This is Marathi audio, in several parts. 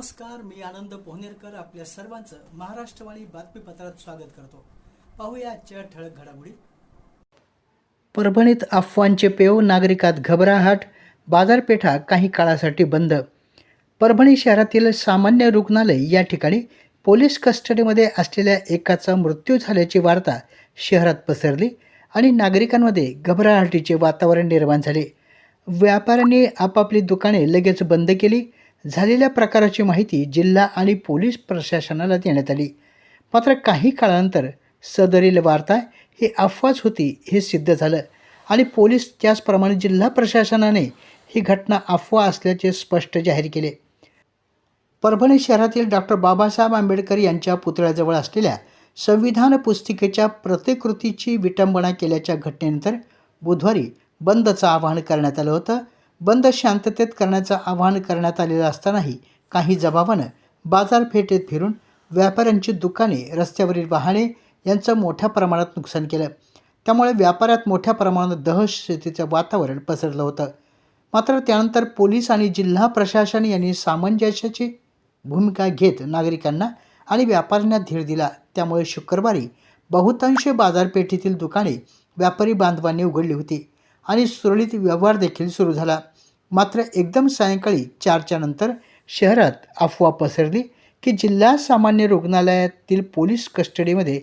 नमस्कार मी आनंद पोहनेरकर आपल्या सर्वांचं महाराष्ट्रवाणी बातमीपत्रात स्वागत करतो. पाहूया आजच्या ठळक घडामोडी. परभणीत अफवांचे पेव नागरिकात घबराहट बाजारपेठा काही काळासाठी बंद. परभणी शहरातील सामान्य रुग्णालय या ठिकाणी पोलीस कस्टडीमध्ये असलेल्या एकाचा मृत्यू झाल्याची वार्ता शहरात पसरली आणि नागरिकांमध्ये घबराहटीचे वातावरण निर्माण झाले. व्यापाऱ्यांनी आपापली दुकाने लगेच बंद केली झालेल्या प्रकाराची माहिती जिल्हा आणि पोलीस प्रशासनाला देण्यात आली. मात्र काही काळानंतर सदरील वार्ता ही अफवाच होती हे सिद्ध झालं आणि पोलीस त्याचप्रमाणे जिल्हा प्रशासनाने ही घटना अफवा असल्याचे स्पष्ट जाहीर केले. परभणी शहरातील डॉक्टर बाबासाहेब आंबेडकर यांच्या पुतळ्याजवळ असलेल्या संविधान पुस्तिकेच्या प्रतिकृतीची विटंबना केल्याच्या घटनेनंतर बुधवारी बंदचं आवाहन करण्यात आलं होतं. बंद शांततेत करण्याचं आवाहन करण्यात आलेलं असतानाही काही जबाबानं बाजारपेठेत फिरून व्यापाऱ्यांची दुकाने रस्त्यावरील वाहने यांचं मोठ्या प्रमाणात नुकसान केलं. त्यामुळे व्यापारात मोठ्या प्रमाणात दहशतीचं वातावरण पसरलं होतं. मात्र त्यानंतर पोलीस आणि जिल्हा प्रशासन यांनी सामंजस्याची भूमिका घेत नागरिकांना आणि व्यापाऱ्यांना धीर दिला. त्यामुळे शुक्रवारी बहुतांश बाजारपेठेतील दुकाने व्यापारी बांधवांनी उघडली होती आणि सुरळीत व्यवहार देखील सुरू झाला. मात्र एकदम सायंकाळी चारच्या नंतर शहरात अफवा पसरली की जिल्हा सामान्य रुग्णालयातील पोलीस कस्टडीमध्ये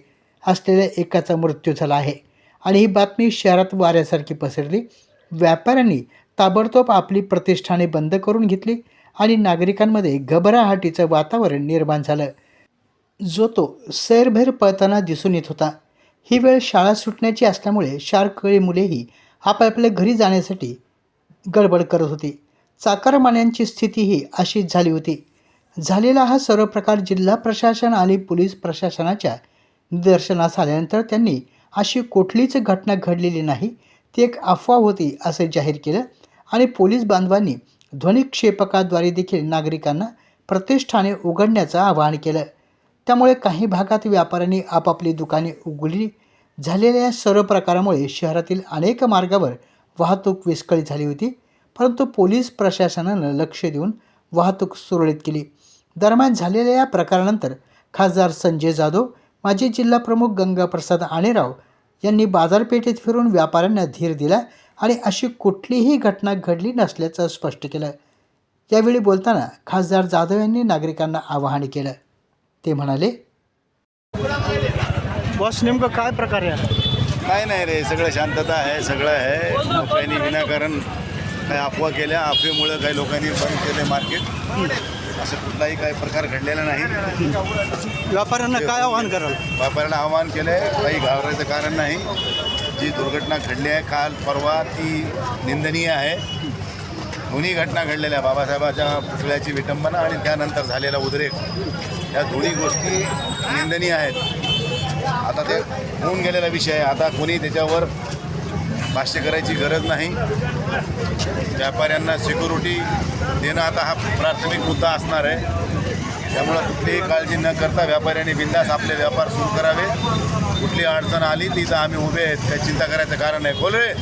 असलेल्या एकाचा मृत्यू झाला आहे. आणि ही बातमी शहरात वाऱ्यासारखी पसरली. व्यापाऱ्यांनी ताबडतोब आपली प्रतिष्ठाने बंद करून घेतली आणि नागरिकांमध्ये घबराहटीचं वातावरण निर्माण झालं. जो तो सैरभैर पळताना दिसून येत होता. ही वेळ शाळा सुटण्याची असल्यामुळे शारकळी मुलेही आपापल्या घरी जाण्यासाठी गडबड करत होती. चाकरमान्यांची स्थितीही अशीच झाली होती. झालेला हा सर्व प्रकार जिल्हा प्रशासन आणि पोलीस प्रशासनाच्या निदर्शनास आल्यानंतर त्यांनी अशी कुठलीच घटना घडलेली नाही ती एक अफवा होती असे जाहीर केलं आणि पोलीस बांधवांनी ध्वनिक्षेपकाद्वारे देखील नागरिकांना प्रतिष्ठाने उघडण्याचं आवाहन केलं. त्यामुळे काही भागात व्यापाऱ्यांनी आपापली दुकाने उघडली. झालेल्या सर्व प्रकारामुळे शहरातील अनेक मार्गावर वाहतूक विस्कळीत झाली होती परंतु पोलीस प्रशासनानं लक्ष देऊन वाहतूक सुरळीत केली. दरम्यान झालेल्या या प्रकारानंतर खासदार संजय जाधव माजी जिल्हाप्रमुख गंगाप्रसाद आणेराव यांनी बाजारपेठेत फिरून व्यापाऱ्यांना धीर दिला आणि अशी कुठलीही घटना घडली नसल्याचं स्पष्ट केलं. यावेळी बोलताना खासदार जाधव यांनी नागरिकांना आवाहन केलं. ते म्हणाले बस नेमकं काय प्रकार आहे? काय नाही रे सगळं शांतता आहे सगळं आहे. लोकांनी विनाकारण काही अफवा केल्या अफवेमुळं काही लोकांनी बंद केले मार्केट. असं कुठलाही काही प्रकार घडलेला नाही. व्यापाऱ्यांना काय आव्हान कराल? व्यापाऱ्यांना आवाहन केलं आहे काही घाबरायचं कारण नाही. जी दुर्घटना घडली आहे काल परवा ती निंदनीय आहे. दोन्ही घटना घडलेल्या बाबासाहेबाच्या पुतळ्याची विटंबना आणि त्यानंतर झालेला उद्रेक. या दोन्ही गोष्टी निंदनीय आहेत. आता ते होऊन गेलेला विषय आहे. आता कोणी त्याच्यावर भाष्य करायची गरज नाही. व्यापाऱ्यांना सिक्युरिटी देणं आता हा प्राथमिक मुद्दा असणार आहे. त्यामुळं कुठलीही काळजी न करता व्यापाऱ्यांनी बिंदास आपले व्यापार सुरू करावे. कुठली अडचण आली तिथं आम्ही उभे आहेत. काही चिंता करायचं कारण आहे बोल रे!